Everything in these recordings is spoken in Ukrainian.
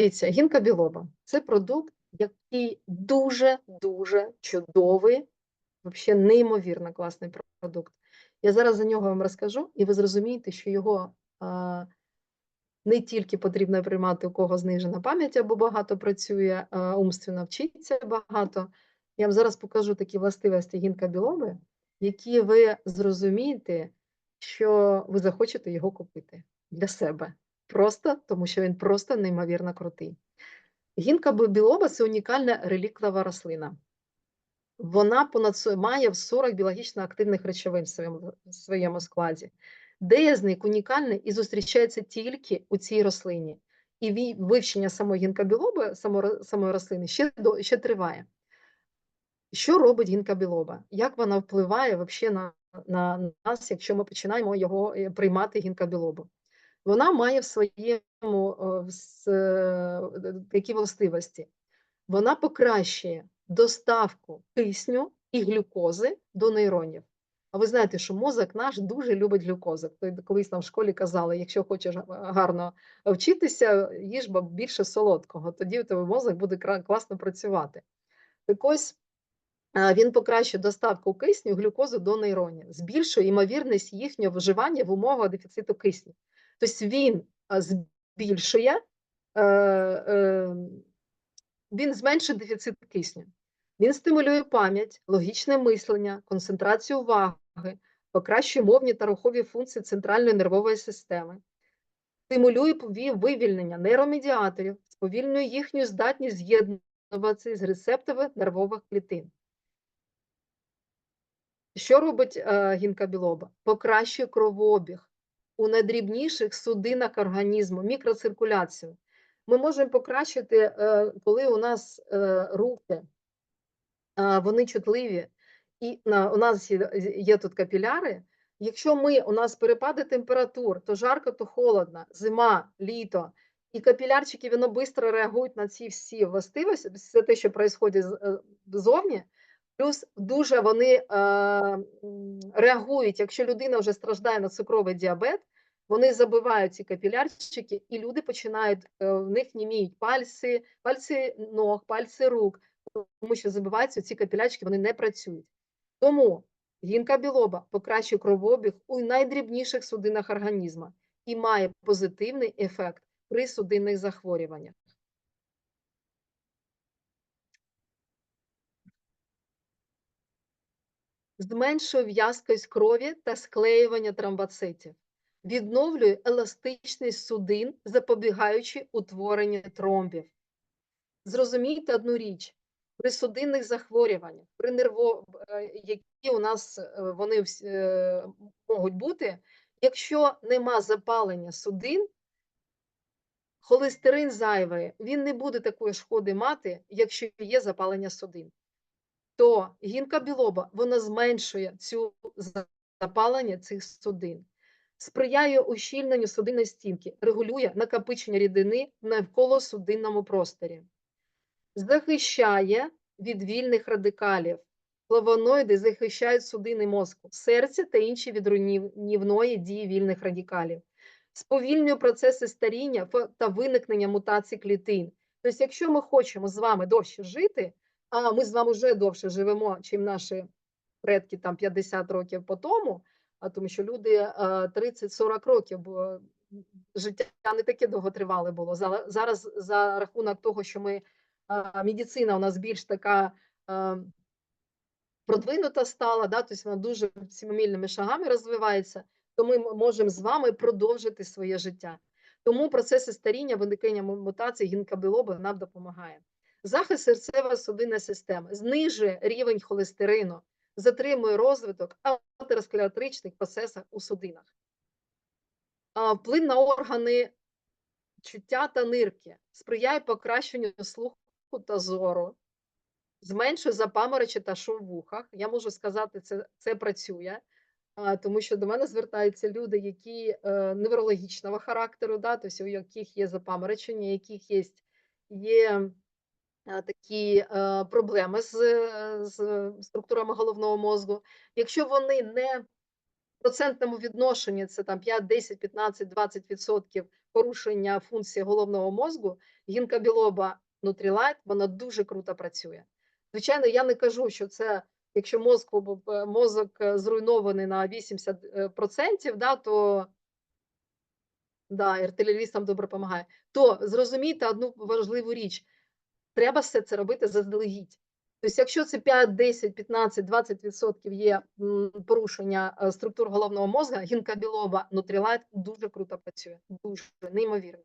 Дивіться, гінка білоба це продукт, який дуже-дуже чудовий, взагалі неймовірно класний продукт. Я зараз за нього вам розкажу, і ви зрозумієте, що його а, не тільки потрібно приймати, у кого знижена пам'ять або багато працює, а, умственно вчиться багато. Я вам зараз покажу такі властивості гінка білоби, які ви зрозумієте, що ви захочете його купити для себе. Просто тому, що він просто неймовірно крутий. Гінка білоба це унікальна реліктова рослина. Вона понад має 40 біологічно активних речовин в своєму, в своєму складі. Деязник унікальний і зустрічається тільки у цій рослині. І вивчення самої гінкобілоби, само- самої рослини ще, ще триває. Що робить гінка білоба? Як вона впливає на, на нас, якщо ми починаємо його е, приймати гінка білобу? Вона має в своєму е, в е, такі властивості. Вона покращує доставку кисню і глюкози до нейронів. А ви знаєте, що мозок наш дуже любить глюкозу. Коли- Колись нам в школі казали, якщо хочеш гарно вчитися, їж більше солодкого, тоді у тебе мозок буде класно працювати. Так ось він покращує доставку кисню, глюкозу до нейронів, збільшує ймовірність їхнього вживання в умовах дефіциту кисню. Тобто він збільшує, е, е, він зменшує дефіцит кисню. Він стимулює пам'ять, логічне мислення, концентрацію уваги, покращує мовні та рухові функції центральної нервової системи, стимулює вивільнення нейромедіаторів, сповільнює їхню здатність з'єднуватися з рецепторами нервових клітин. Що робить е, гінка білоба? Покращує кровообіг у найдрібніших судинах організму, мікроциркуляцію. Ми можемо покращити, е, коли у нас е, руки, е, вони чутливі, і у нас є, тут капіляри. Якщо ми, у нас перепади температур, то жарко, то холодно, зима, літо, і капілярчики воно швидко реагують на ці всі властивості, все те, що відбувається ззовні, Плюс дуже вони е, реагують, якщо людина вже страждає на цукровий діабет, вони забивають ці капілярчики, і люди починають, е, в них німіють пальці, пальці ног, пальці рук, тому що забиваються ці капілярчики, вони не працюють. Тому гінка білоба покращує кровообіг у найдрібніших судинах організму і має позитивний ефект при судинних захворюваннях. Зменшує в'язкость крові та склеювання тромбоцитів, відновлює еластичність судин, запобігаючи утворенню тромбів. Зрозумійте одну річ: при судинних захворюваннях, при нерво, е, які у нас е, вони е, можуть бути, якщо нема запалення судин, холестерин зайвий, він не буде такої шкоди мати, якщо є запалення судин то гінка білоба вона зменшує цю запалення цих судин, сприяє ущільненню судинної стінки, регулює накопичення рідини навколо судинному просторі, захищає від вільних радикалів. Флавоноїди захищають судини мозку, серця та інші від руйнівної дії вільних радикалів, сповільнює процеси старіння та виникнення мутацій клітин. Тобто, якщо ми хочемо з вами довше жити, а ми з вами вже довше живемо, чим наші предки там 50 років по тому, а тому що люди е, 30-40 років, бо життя не таке довготривале було. Зараз за рахунок того, що ми е, медицина у нас більш така е, продвинута стала, да, тобто вона дуже сімимільними шагами розвивається, то ми можемо з вами продовжити своє життя. Тому процеси старіння, виникнення му- мутацій, гінкобілоби нам допомагає. Захист серцево-судинної системи знижує рівень холестерину, затримує розвиток атеросклеротричних процесів у судинах. А, Вплив на органи чуття та нирки сприяє покращенню слуху та зору, зменшує запаморочі та шум в вухах. Я можу сказати, це, це працює, тому що до мене звертаються люди, які е, неврологічного характеру, да, тобто у яких є запаморочення, у яких є, є такі е, проблеми з, е, з структурами головного мозку. Якщо вони не процентному відношенні це там 5, 10, 15, 20 відсотків порушення функції головного мозку, гінка білоба Nutrilite, вона дуже круто працює. Звичайно, я не кажу, що це якщо мозку мозок е, зруйнований на 80%, да, то да, артилерістам добре допомагає. То зрозумійте одну важливу річ: треба все це робити заздалегідь. Тобто, якщо це 5, 10, 15, 20 відсотків є порушення е, структур головного мозга, гінка білоба Nutrilite дуже круто працює, дуже неймовірно.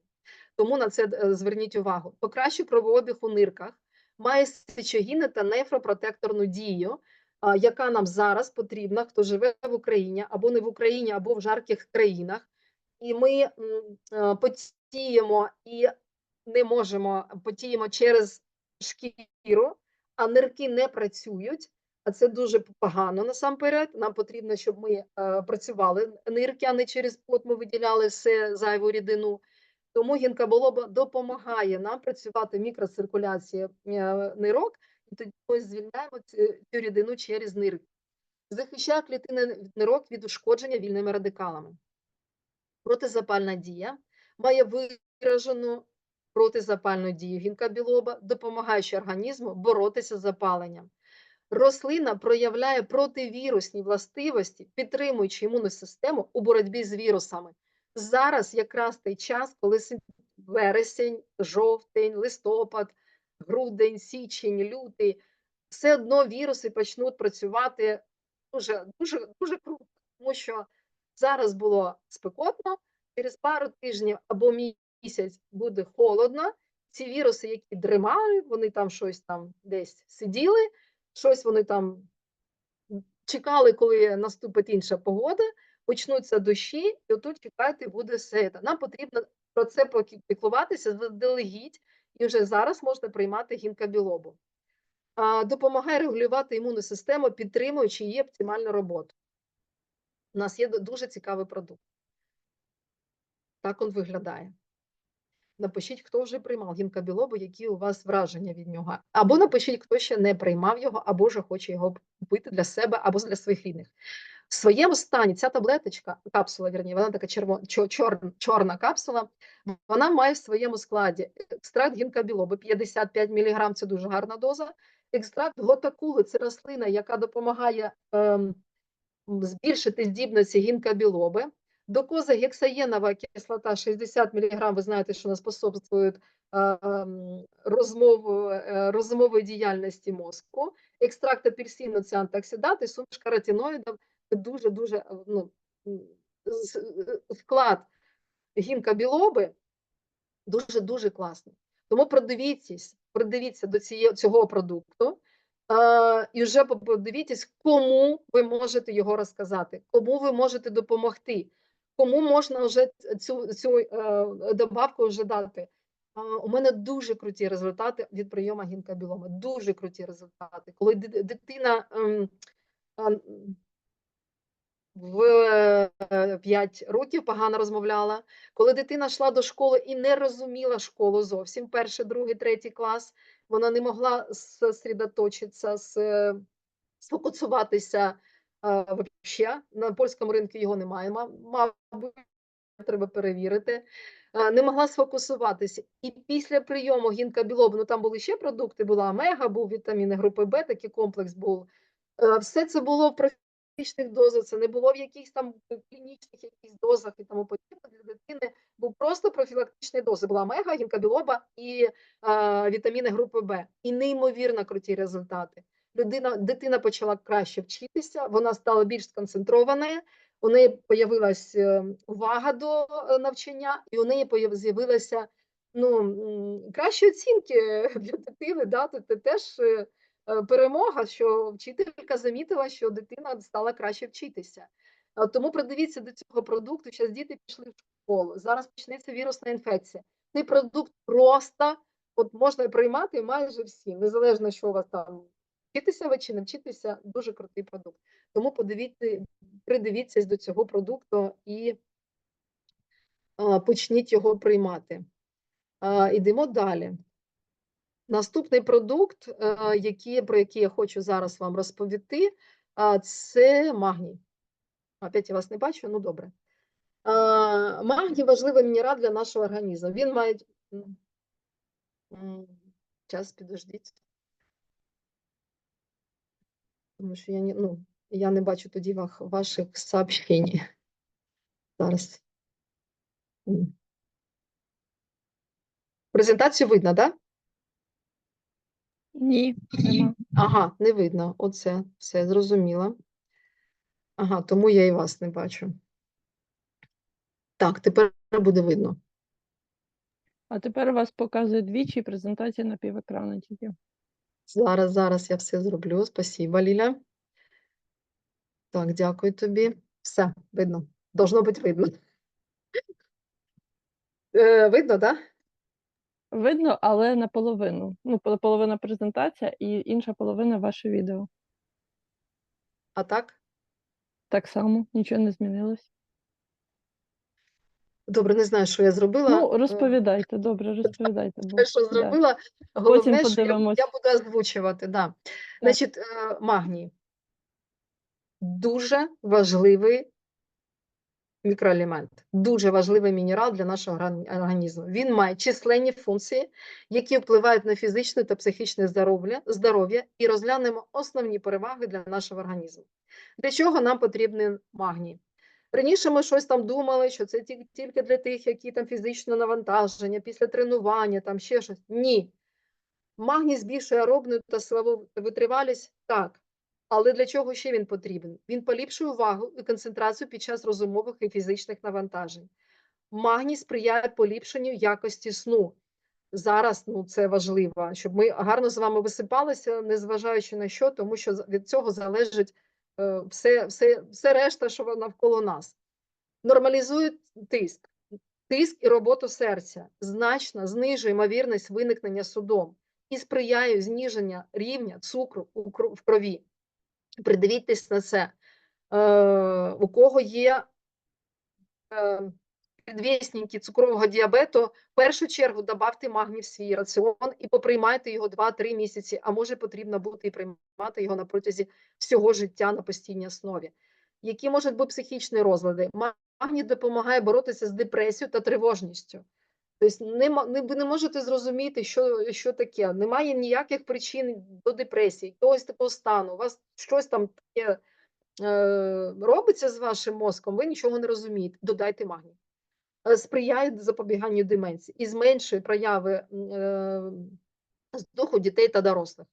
Тому на це е, зверніть увагу. Покращує кровообіг у нирках, має сечогінну та нефропротекторну дію, яка нам зараз потрібна, хто живе в Україні або не в Україні, або в жарких країнах. І ми е, потіємо і не можемо потіємо через шкіру, а нирки не працюють. А це дуже погано насамперед. Нам потрібно, щоб ми е, працювали нирки, а не через пот ми виділяли все зайву рідину. Тому гінкоболоба допомагає нам працювати мікроциркуляція е, нирок, і тоді ми звільняємо цю, цю рідину через нирки. Захищає клітини нирок від ушкодження вільними радикалами. Протизапальна дія має виражену протизапальну дію гінкобілоба, допомагаючи організму боротися з запаленням. Рослина проявляє противірусні властивості, підтримуючи імунну систему у боротьбі з вірусами. Зараз якраз той час, коли вересень, жовтень, листопад, грудень, січень, лютий, все одно віруси почнуть працювати дуже, дуже, дуже круто, тому що зараз було спекотно, через пару тижнів або місяць буде холодно. Ці віруси, які дримали, вони там щось там десь сиділи, щось вони там чекали, коли наступить інша погода, почнуться дощі, і отут чекати буде все. Нам потрібно про це піклуватися заздалегідь, і вже зараз можна приймати гінкобілобу. А, Допомагає регулювати імунну систему, підтримуючи її оптимальну роботу. У нас є дуже цікавий продукт. Так він виглядає. Напишіть, хто вже приймав гінкобілобу, які у вас враження від нього. Або напишіть, хто ще не приймав його, або вже хоче його купити для себе або для своїх рідних. В своєму стані ця таблеточка, капсула, вірні, вона така черво, чор, чор, чорна капсула, вона має в своєму складі екстракт гінкобілоби 55 мг, це дуже гарна доза. Екстракт глотакули це рослина, яка допомагає ем, збільшити здібності гінкобілоби. Докоза гексаєнова кислота 60 мг, ви знаєте, що вона способствує ем, е, розумової діяльності мозку. Екстракт апельсину – це антиоксидант, і суміш каротиноїдів – це дуже-дуже е, ну, вклад гінкобілоби дуже-дуже класний. Тому придивіться, придивіться до цієї, цього продукту е, і вже подивіться, кому ви можете його розказати, кому ви можете допомогти, кому можна вже цю, цю е, добавку вже дати. У мене дуже круті результати від прийому гінкобіломи, дуже круті результати. Коли дитина ем, в 5 років погано розмовляла, коли дитина йшла до школи і не розуміла школу зовсім, перший, другий, третій клас, вона не могла зосередоточитися, сфокусуватися вообще. На польському ринку його немає, мабуть, треба перевірити. Не могла сфокусуватися. І після прийому гінкобілобу, ну там були ще продукти, була омега, був вітаміни групи Б, такий комплекс був. Е, Все це було в профілактичних дозах, це не було в якихось там клінічних якісь дозах і тому подібне. Для дитини був просто профілактичний дози. Була омега, гінкобілоба і е, вітаміни групи Б. І неймовірно круті результати. Людина, дитина почала краще вчитися, вона стала більш сконцентрованою, у неї появилась е, увага до е, навчання, і у неї з'явилася ну, кращі оцінки для дитини. Да? Це теж е, перемога, що вчителька замітила, що дитина стала краще вчитися. Тому придивіться до цього продукту. Зараз діти пішли в школу. Зараз почнеться вірусна інфекція. Цей продукт просто от можна приймати майже всі, незалежно, що у вас там вчитися ви чи не вчитися, дуже крутий продукт. Тому подивіться, придивіться до цього продукту і а, почніть його приймати. А, Ідемо далі. Наступний продукт, е, який, про який я хочу зараз вам розповісти, а, це магній. Опять я вас не бачу, ну добре. А, магній важливий мінерал для нашого організму. Він має. Час підождіть. Тому що я не, ну, я не бачу тоді ваших сообщень. Зараз. Презентацію видно, так? Да? Ні. Ага, не видно. Оце все зрозуміло. Ага, тому я і вас не бачу. Так, тепер буде видно. А тепер вас показує двічі презентація на півекрана тільки. Зараз, зараз я все зроблю. Спасибо, Ліля. Так, дякую тобі. Все, видно. Должно бути видно. Е, видно, так? Да? Видно, але наполовину. Ну, половина презентація і інша половина ваше відео. А так? Так само, нічого не змінилось. Добре, не знаю, що я зробила. Ну, Е, розповідайте, добре, розповідайте. Бо, що да. зробила, головне, що я, я буду озвучувати. Да. Значить, е, магній. Дуже важливий мікроелемент, дуже важливий мінерал для нашого організму. Він має численні функції, які впливають на фізичне та психічне здоров'я, здоров'я і розглянемо основні переваги для нашого організму. Для чого нам потрібен магній? Раніше ми щось там думали, що це тільки для тих, які там фізичне навантаження, після тренування, там ще щось. Ні. Магній збільшує аеробну та силову витривалість так. Але для чого ще він потрібен? Він поліпшує увагу і концентрацію під час розумових і фізичних навантажень. Магній сприяє поліпшенню якості сну. Зараз ну, це важливо, щоб ми гарно з вами висипалися, незважаючи на що, тому що від цього залежить все, все, все решта, що навколо нас. Нормалізують тиск, тиск і роботу серця, значно знижує ймовірність виникнення судом і сприяє зниженню рівня цукру в крові. Придивіться на це. Е, у кого є е, підвісники цукрового діабету, в першу чергу добавте магній в свій раціон і поприймайте його 2-3 місяці, а може потрібно буде і приймати його на протязі всього життя на постійній основі. Які можуть бути психічні розлади? Магній допомагає боротися з депресією та тривожністю. Тобто ви не можете зрозуміти, що, що таке. Немає ніяких причин до депресії, якогось такого стану. У вас щось там таке е, робиться з вашим мозком, ви нічого не розумієте. Додайте магній. Е, Сприяє запобіганню деменції і зменшує прояви е, здуху дітей та дорослих.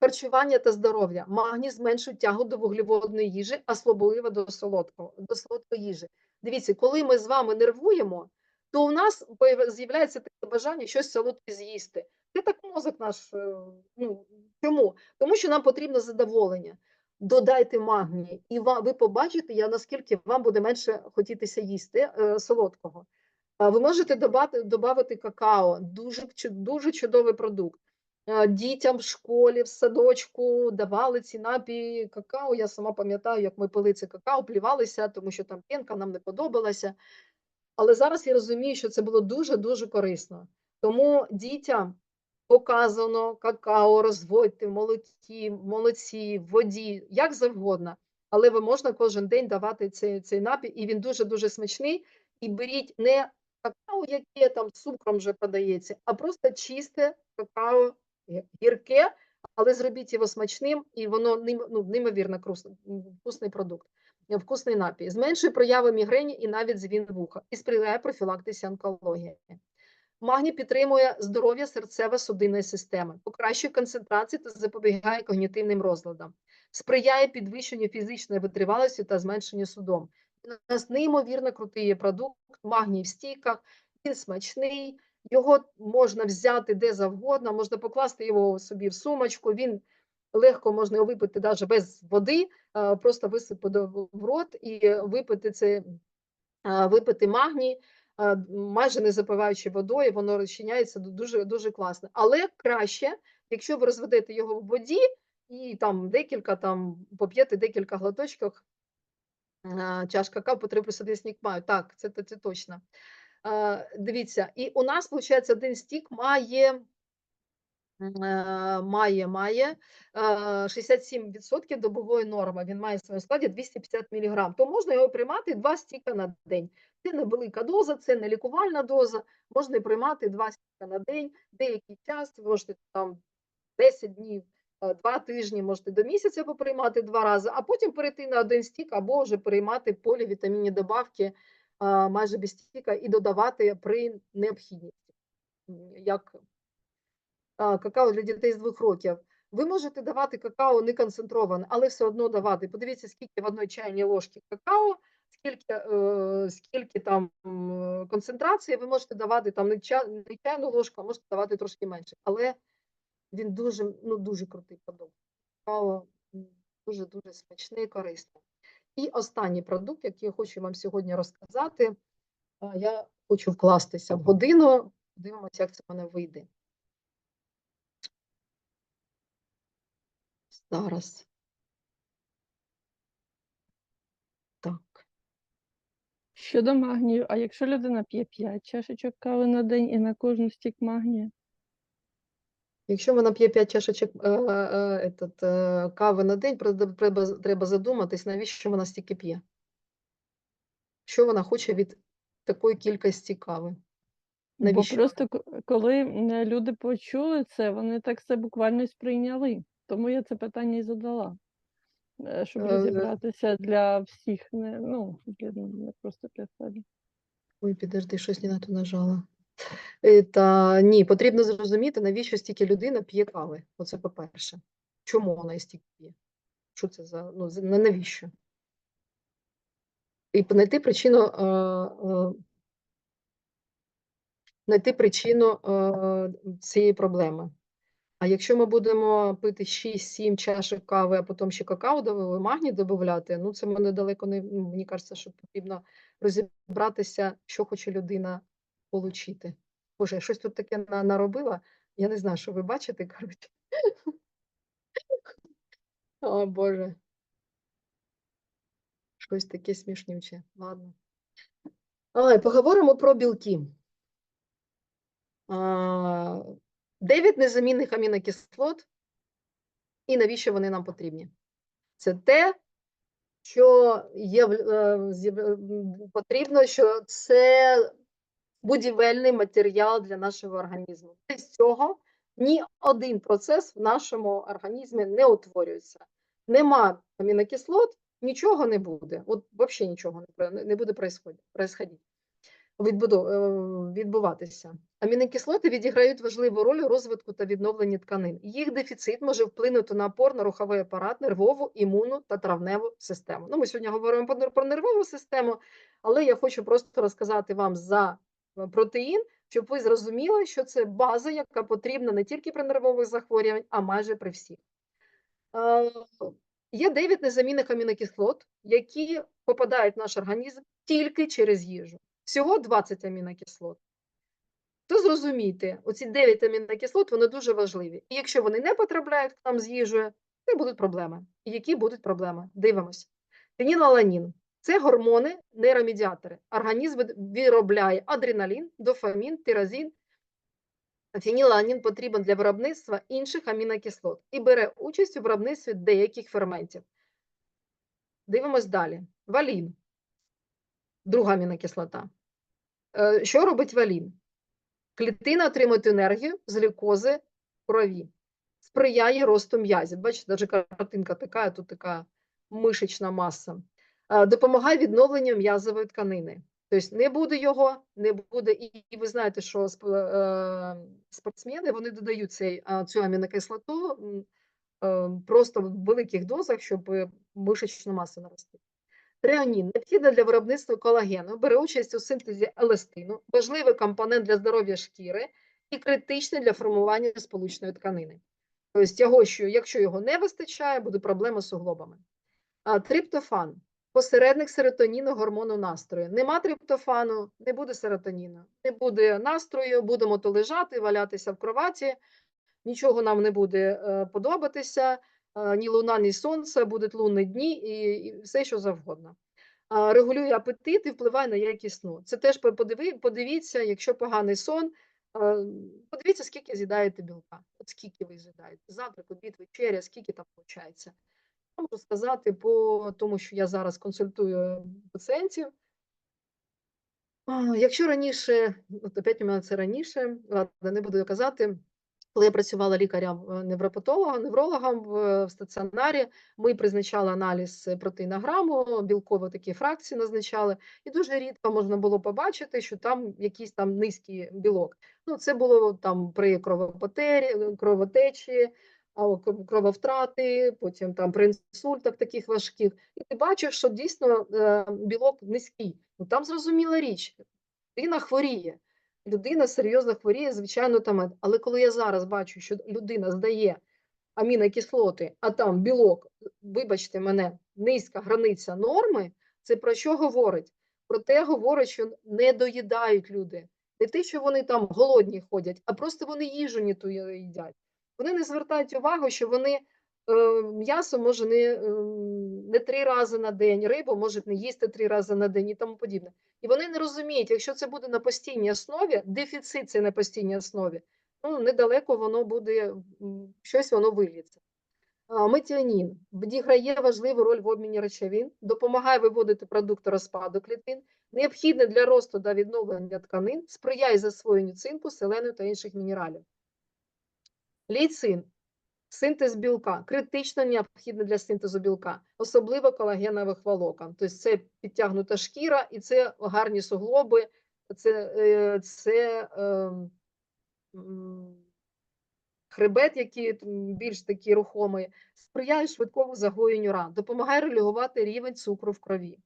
Харчування та здоров'я. Магній зменшує тягу до вуглеводної їжі, а слаболива до солодкого, до солодкої їжі. Дивіться, коли ми з вами нервуємо, то у нас з'являється таке бажання щось солодке з'їсти. Це так мозок наш. е, Ну, чому? Тому що нам потрібно задоволення. Додайте магній, і ви побачите, я, наскільки вам буде менше хотітися їсти е, солодкого. Ви можете додати, додати какао, дуже, дуже чудовий продукт. Дітям в школі, в садочку давали ці напії какао. Я сама пам'ятаю, як ми пили це какао, плівалися, тому що там пінка нам не подобалася. Але зараз я розумію, що це було дуже-дуже корисно. Тому дітям показано какао, розводьте в молокі, в молоці, в воді, як завгодно. Але ви можна кожен день давати цей, цей напій, і він дуже-дуже смачний. І беріть не какао, яке там з цукром вже подається, а просто чисте какао гірке, але зробіть його смачним, і воно ну, неймовірно вкусний продукт, вкусний напій. Зменшує прояви мігрені і навіть звін вуха і сприяє профілактиці онкології. Магній підтримує здоров'я серцево-судинної системи, покращує концентрацію та запобігає когнітивним розладам, сприяє підвищенню фізичної витривалості та зменшенню судом. У нас неймовірно крутий продукт, магній в стійках, він смачний, його можна взяти де завгодно, можна покласти його собі в сумочку, він легко можна його випити навіть без води, просто висипати в рот і випити це, випити магній, майже не запиваючи водою, воно розчиняється дуже дуже класно. Але краще, якщо ви розведете його в воді і там декілька там поп'єте декілька глоточків, чашка кави по 3 плюс 1 снік маю. Так, це, це, точно. Дивіться, і у нас, виходить, один стік має має, має е, 67% добової норми. Він має в своєму складі 250 мг. То можна його приймати 2 стіка на день. Це невелика доза, це не лікувальна доза. Можна приймати 2 стіка на день, деякий час, можете там 10 днів, 2 тижні, можете до місяця поприймати два рази, а потім перейти на один стік або вже приймати полівітамінні добавки а, майже без стіка і додавати при необхідності. Як какао для дітей з двох років. Ви можете давати какао не концентроване, але все одно давати. Подивіться, скільки в одній чайній ложці какао, скільки, е, скільки там концентрації, ви можете давати там не, чайну ложку, а можете давати трошки менше. Але він дуже, ну, дуже крутий продукт. Дуже-дуже смачний і корисний. І останній продукт, який я хочу вам сьогодні розказати, я хочу вкластися в годину. Дивимося, як це в мене вийде. Зараз. Так. Щодо магнію, а якщо людина п'є 5 чашечок кави на день і на кожну стік магнія? Якщо вона п'є 5 чашечок е, е, етот, е, кави на день, треба, треба, задуматись, навіщо вона стільки п'є. Що вона хоче від такої кількості кави? Бо просто коли люди почули це, вони так це буквально сприйняли. Тому я це питання і задала. Щоб Е, розібратися для всіх, не, ну, для- не просто для себе. Ой, підожди, щось не на то нажала. Та ні, потрібно зрозуміти, навіщо стільки людина п'є кави. Оце по-перше. Чому вона стільки п'є? Що це за ну навіщо? І знайти причину, е, е, знайти причину е, цієї проблеми. А якщо ми будемо пити 6-7 чашок кави, а потім ще какао додавали, магній додавати, ну це мене далеко не ну, мені кажеться, що потрібно розібратися, що хоче людина отримати. Боже, я щось тут таке наробила. Я не знаю, що ви бачите, коротше. О, Боже. Щось таке смішнюче. Ладно. А, поговоримо про білки. А, Дев'ять незамінних амінокислот і навіщо вони нам потрібні? Це те, що є, е, потрібно, що це будівельний матеріал для нашого організму. Без цього ні один процес в нашому організмі не утворюється. Нема амінокислот, нічого не буде. От взагалі нічого не буде происходити. Е, відбуватися. Амінокислоти відіграють важливу роль у розвитку та відновленні тканин. Їх дефіцит може вплинути на опорно-руховий апарат, нервову, імунну та травневу систему. Ну, ми сьогодні говоримо про нервову систему, але я хочу просто розказати вам за е, протеїн, щоб ви зрозуміли, що це база, яка потрібна не тільки при нервових захворювань, а майже при всіх. Е, Є 9 незамінних амінокислот, які попадають в наш організм тільки через їжу. Всього 20 амінокислот. То зрозумійте, оці 9 амінокислот вони дуже важливі. І якщо вони не потрапляють к нам з їжею, це будуть проблеми. І які будуть проблеми? Дивимось. Фенілаланін – це гормони, нейромедіатори. Організм виробляє адреналін, дофамін, тиразин. Фенілаланін потрібен для виробництва інших амінокислот і бере участь у виробництві деяких ферментів. Дивимось далі. Валін друга амінокислота. Е, Що робить валін? Клітина отримує енергію з глюкози в крові, сприяє росту м'язів. Бачите, навіть картинка така, тут така мишечна маса. Е, Допомагає відновленню м'язової тканини. Тобто не буде його, не буде. І ви знаєте, що е, спортсмени вони додають цей, цю амінокислоту просто в великих дозах, щоб мишечну масу наростити. Треонін необхідна для виробництва колагену, бере участь у синтезі еластину, важливий компонент для здоров'я шкіри і критичний для формування сполучної тканини. Тобто, його, що, якщо його не вистачає, буде проблема з суглобами. А, триптофан посередник серотоніну, гормону настрою. Нема триптофану, не буде серотоніну, не буде настрою, будемо то лежати, валятися в кроваті, нічого нам не буде е, подобатися, ні луна, ні сонце, будуть лунні дні і, і все, що завгодно. Регулює апетит і впливає на якість сну. Це теж по- подиви, подивіться, якщо поганий сон, Подивіться, скільки з'їдаєте білка. От скільки ви з'їдаєте. Завтрак, обід, вечеря, скільки там виходить. Я можу сказати по тому, що я зараз консультую пацієнтів. Якщо раніше, от опять у мене це раніше, ладно, не буду казати. Коли я працювала лікарем е, невропатологом, неврологом в, в стаціонарі, ми призначали аналіз протеїнограму, білкові такі фракції назначали, і дуже рідко можна було побачити, що там якийсь там низький білок. Ну, це було там при кровотечі, крововтрати, потім там при інсультах таких важких. І ти бачиш, що дійсно е, білок низький. Ну там зрозуміла річ, людина хворіє. Людина серйозно хворіє, звичайно, там. е, Але коли я зараз бачу, що людина здає амінокислоти, а там білок, вибачте мене, низька границя норми, це про що говорить? Про те говорить, що не доїдають люди. Не те, що вони там голодні ходять, а просто вони їжу не ту їдять. Вони не звертають увагу, що вони е, м'ясо може не, е, не три рази на день, рибу можуть не їсти три рази на день і тому подібне. І вони не розуміють, якщо це буде на постійній основі, дефіцит це на постійній основі, ну недалеко воно буде, щось воно виліться. А, Метіонін відіграє важливу роль в обміні речовин, допомагає виводити продукти розпаду клітин, необхідне для росту та відновлення тканин, сприяє засвоєнню цинку, селену та інших мінералів. Лейцин – синтез білка, критично необхідне для синтезу білка, особливо колагенових волокон. Тобто це підтягнута шкіра і це гарні суглоби, це, е, це м, хребет, який більш такий рухомий, сприяє швидкому загоєнню ран, допомагає регулювати рівень цукру в крові.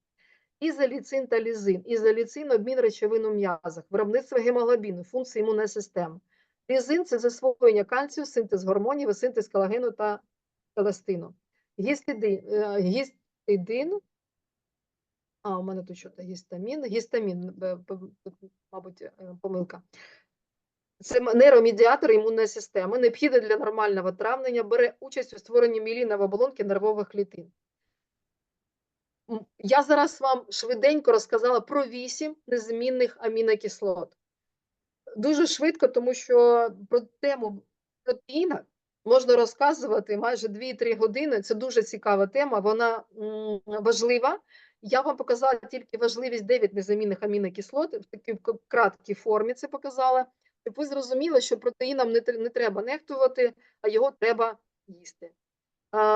Ізоліцин та лізин. Ізоліцин – обмін речовин у м'язах, виробництво гемоглобіну, функції імунної системи. Лізин – це засвоєння кальцію, синтез гормонів синтез колагену та еластину. Гістидин, е, а, у мене тут що то гістамін, гістамін, е, мабуть, е, помилка. Це нейромедіатор імунної системи, необхідний для нормального травлення, бере участь у створенні мілінової оболонки нервових клітин. Я зараз вам швиденько розказала про вісім незмінних амінокислот. Дуже швидко, тому що про тему протеїна можна розказувати майже 2-3 години. Це дуже цікава тема, вона важлива. Я вам показала тільки важливість 9 незамінних амінокислот в такій краткій формі це показала. Щоб ви зрозуміли, що протеїном не, тр- не треба нехтувати, а його треба їсти.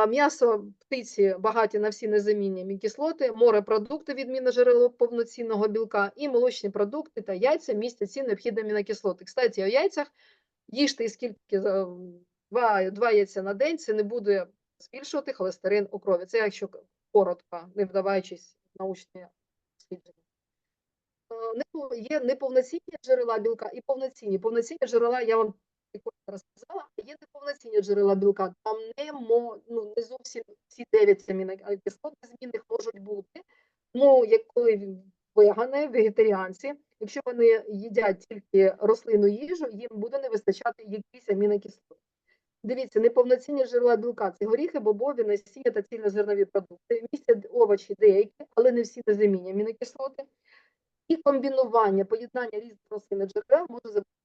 М'ясо птиці багаті на всі незамінні амінокислоти, морепродукти, відмінне джерело повноцінного білка, і молочні продукти та яйця містять ці необхідні амінокислоти. Кстати, о яйцях їжте і скільки два, два яйця на день, це не буде збільшувати холестерин у крові. Це якщо коротко, не вдаваючись в научні дослідження. Е, Є неповноцінні джерела білка і повноцінні. Повноцінні джерела я вам розказала, є неповноцінні джерела білка. Там не, мо, ну, не зовсім всі 9 амінокислот змінних можуть бути. Ну, як коли вегани, вегетаріанці, якщо вони їдять тільки рослинну їжу, їм буде не вистачати якісь амінокислот. Дивіться, неповноцінні джерела білка це горіхи, бобові, насіння та цільнозернові продукти. Містять овочі деякі, але не всі незамінні амінокислоти. І комбінування, поєднання різних рослинних джерел може забезпечити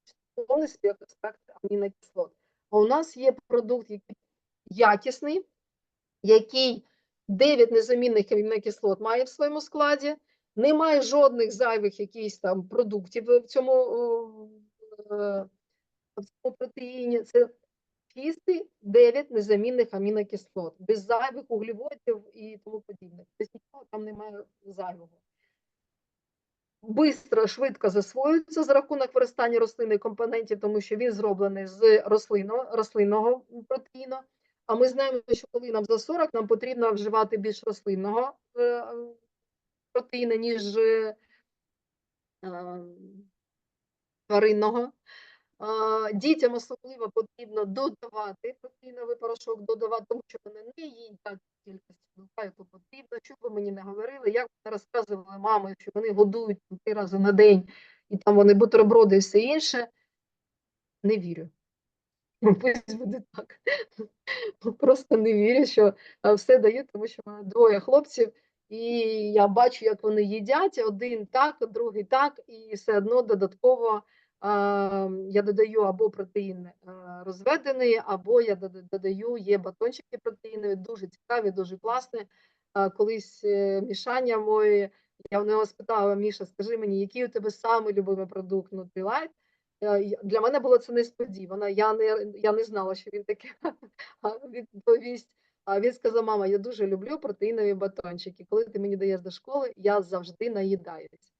як спектр амінокислот. А у нас є продукт, який якісний, який 9 незамінних амінокислот має в своєму складі, немає жодних зайвих якихось там продуктів в цьому, е, в цьому протеїні. Це чистий 9 незамінних амінокислот, без зайвих углеводів і тому подібне. Тобто нічого там немає зайвого. Бистро, швидко засвоюється за рахунок використання рослинних компонентів, тому що він зроблений з рослинного, рослинного протеїну. А ми знаємо, що коли нам за 40, нам потрібно вживати більш рослинного е, протеїну, ніж е, е, тваринного. Дітям особливо потрібно додавати протеїновий порошок, додавати, тому що вони не їдять кількості білка, яку потрібно. Що ви мені не говорили, як вони розказували мами, що вони годують три рази на день, і там вони бутерброди і все інше. Не вірю. Пусть буде так. Просто не вірю, що все дають, тому що мене двоє хлопців, і я бачу, як вони їдять, один так, другий так, і все одно додатково я додаю або протеїн розведений, або я додаю є батончики протеїнові, дуже цікаві, дуже класні. Колись е, Мішаня мої, я в нього спитала, Міша, скажи мені, який у тебе самий любимий продукт Nutrilite? Е, Для мене було це несподівано. Я не, я не знала, що він таке відповість. А він сказав: мама, я дуже люблю протеїнові батончики. Коли ти мені даєш до школи, я завжди наїдаюсь.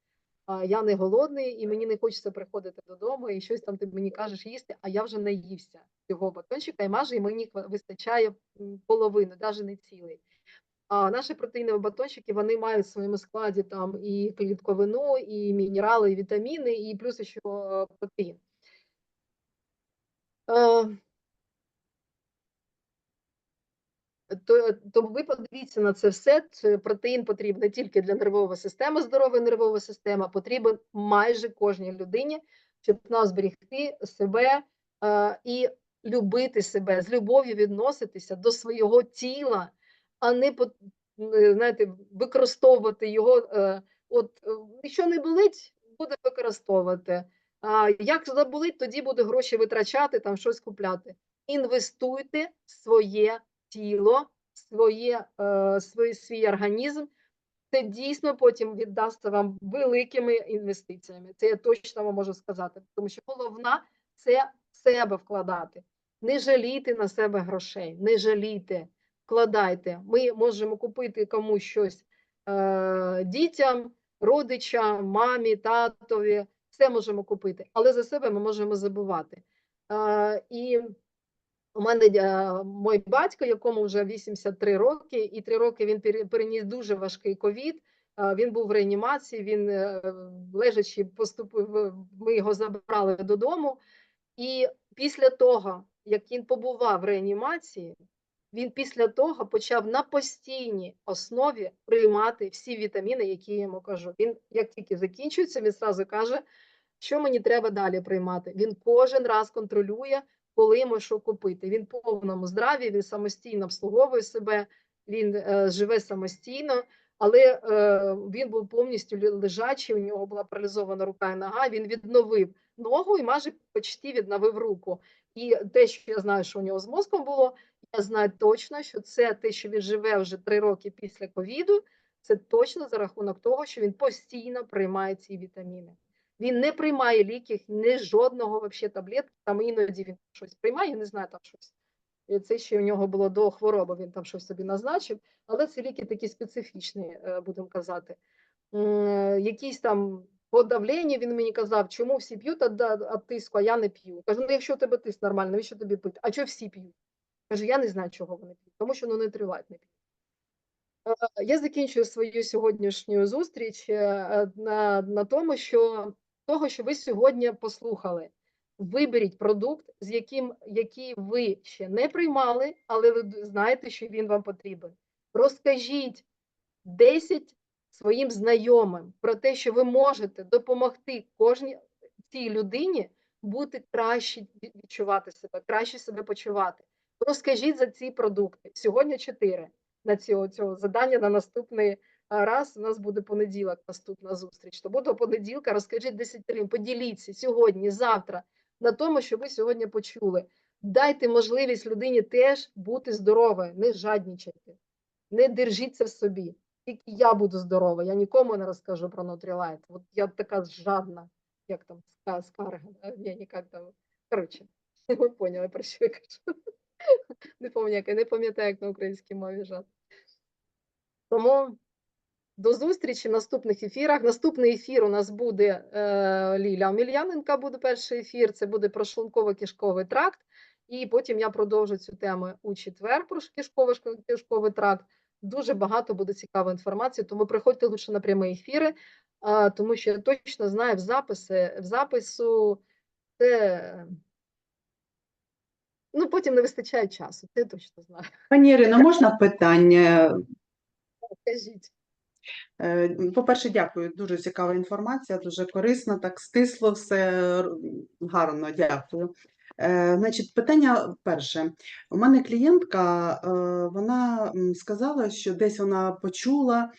Я не голодний, і мені не хочеться приходити додому, і щось там ти мені кажеш їсти, а я вже наївся цього батончика, і майже мені вистачає м, половини, навіть не цілий. А наші протеїнові батончики вони мають в своєму складі там і клітковину, і мінерали, і вітаміни, і плюс ще е, протеїн. Е, То, то ви подивіться на це все. Протеїн потрібен не тільки для нервової системи, здорова нервова система, потрібен майже кожній людині, щоб нас зберегти себе е, і любити себе, з любов'ю відноситися до свого тіла, а не е, знаєте, використовувати його. Е, от якщо не болить, буде використовувати. А як заболить, тоді буде гроші витрачати, там щось купляти. Інвестуйте в своє тіло, своє, е, свій, свій організм, це дійсно потім віддасться вам великими інвестиціями. Це я точно вам можу сказати. Тому що головна це в себе вкладати. Не жалійте на себе грошей, не жалійте, вкладайте. Ми можемо купити комусь щось е, дітям, родичам, мамі, татові. Все можемо купити, але за себе ми можемо забувати. Е, і у мене е, мій батько, якому вже 83 роки, і 3 роки він переніс дуже важкий ковід. Е, Він був в реанімації, він е, лежачи поступив. Ми його забрали додому. І після того, як він побував в реанімації, він після того почав на постійній основі приймати всі вітаміни, які я йому кажу. Він як тільки закінчується, він зразу каже, що мені треба далі приймати. Він кожен раз контролює, коли йому що купити. Він повному здраві, він самостійно обслуговує себе, він е, живе самостійно, але е, він був повністю лежачий, у нього була паралізована рука і нога. Він відновив ногу і майже почти відновив руку. І те, що я знаю, що у нього з мозком було, я знаю точно, що це те, що він живе вже три роки після ковіду. Це точно за рахунок того, що він постійно приймає ці вітаміни. Він не приймає ліків, не жодного вообще таблетки. Там іноді він щось приймає, не знаю там щось. І це ще у нього було до хвороби, він там щось собі назначив, але це ліки такі специфічні, е, будемо казати. Е, Якісь там по давленню він мені казав, чому всі п'ють від, тиску, а я не п'ю. Кажу, ну якщо у тебе тиск нормальний, навіщо тобі пити? А чого всі п'ють? Кажу, я не знаю, чого вони п'ють, тому що ну, не трилайт не п'ють. Е, Я закінчую свою сьогоднішню зустріч е, е, на, на тому, що того, що ви сьогодні послухали. Виберіть продукт, з яким який ви ще не приймали, але ви знаєте, що він вам потрібен. Розкажіть 10 своїм знайомим про те, що ви можете допомогти кожній цій людині бути краще відчувати себе, краще себе почувати. Розкажіть за ці продукти. Сьогодні 4 на цього, цього задання на наступний раз. У нас буде понеділок, наступна зустріч. Тому до понеділка розкажіть 10 рівень, поділіться сьогодні, завтра на тому, що ви сьогодні почули. Дайте можливість людині теж бути здоровою, не жаднічайте, не держіться в собі. Тільки я буду здорова, я нікому не розкажу про Nutrilite. От я така жадна, як там скарга, я ніяк там. Коротше, ви поняли, про що я кажу. Не пам'ятаю, не пам'ятаю, як на українській мові жад. Тому до зустрічі в наступних ефірах. Наступний ефір у нас буде е, Ліля Омельяненка, буде перший ефір. Це буде про шлунково-кишковий тракт. І потім я продовжу цю тему у четвер про кишково-кишковий тракт. Дуже багато буде цікавої інформації, тому приходьте лише на прямі ефіри, а, тому що я точно знаю в записи, в запису це. Ну, потім не вистачає часу, я точно знаю. Пані Ірино, можна питання? Скажіть. По-перше, дякую. Дуже цікава інформація, дуже корисна, так стисло все гарно, дякую. Е, Значить, питання перше. У мене клієнтка, е, вона сказала, що десь вона почула,